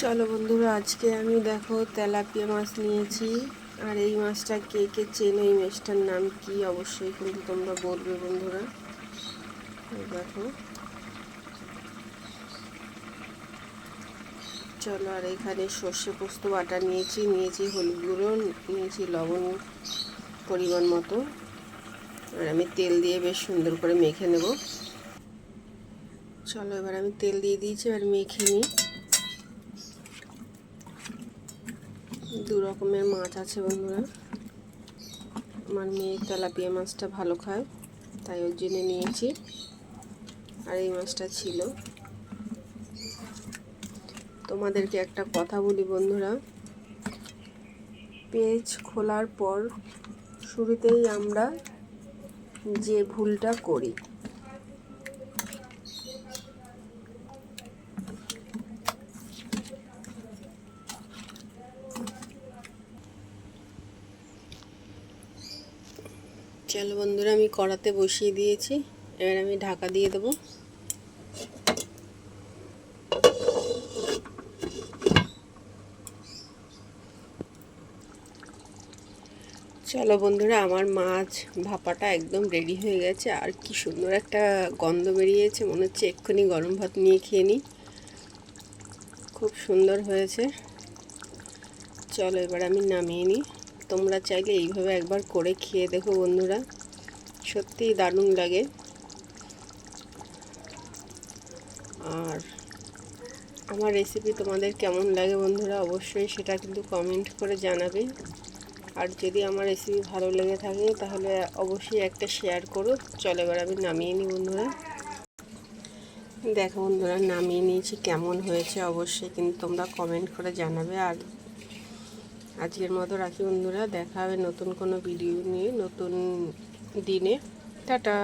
চলো বন্ধুরা, আজকে আমি দেখো তেলাপিয়া মাছ নিয়েছি। আর এই মাছটা কে কে চেনো এই মাছটার নাম কি, অবশ্যই কিন্তু তোমরা বলবে বন্ধুরা। দেখো। চলো, আর এখানে সর্ষে পোস্ত বাটা নিয়েছি নিয়েছি হলুদ গুঁড়ো, নিয়েছি লবণ পরিমাণ মতো। আর আমি তেল দিয়ে বেশ সুন্দর করে মেখে নেব। চলো, এবার আমি তেল দিয়ে দিয়েছি, এবার মেখে নিই। দু রকমের মাছ আছে বন্ধুরা। আমার মেয়ে তেলাপিয়া মাছটা ভালো খায়, তাই ওর জন্য নিয়েছি। আর এই মাছটা ছিল। তোমাদেরকে একটা কথা বলি বন্ধুরা। পেজ খোলার পর শুরুতেই আমরা যে ভুলটা করি চলো বন্ধুরা, আমি কড়াতে বসিয়ে দিয়েছি। এবার আমি ঢাকা দিয়ে দেবো। চলো বন্ধুরা, আমার মাছ ভাপাটা একদম রেডি হয়ে গেছে। আর কি সুন্দর একটা গন্ধ বেরিয়েছে, মনে হচ্ছে এক্ষুনি গরম ভাত নিয়ে খেয়ে নিই। খুব সুন্দর হয়েছে। চলো এবার আমি নামিয়ে নিই। তোমরা চাইলে এইভাবে একবার করে খেয়ে দেখো বন্ধুরা। সত্যিই দারুণ লাগে। আর আমার রেসিপি তোমাদের কেমন লাগে বন্ধুরা অবশ্যই সেটা কিন্তু কমেন্ট করে জানাবে। আর যদি আমার রেসিপি ভালো লেগে থাকে তাহলে অবশ্যই একটা শেয়ার করো। চলো এবার আমি নামিয়ে নিই বন্ধুরা। দেখো বন্ধুরা, নামিয়ে নিয়েছি কেমন হয়েছে অবশ্যই কিন্তু তোমরা কমেন্ট করে জানাবে। আর আজকের মতো রাখি বন্ধুরা দেখা হবে নতুন কোনো ভিডিও নিয়ে নতুন দিনে। টাটা!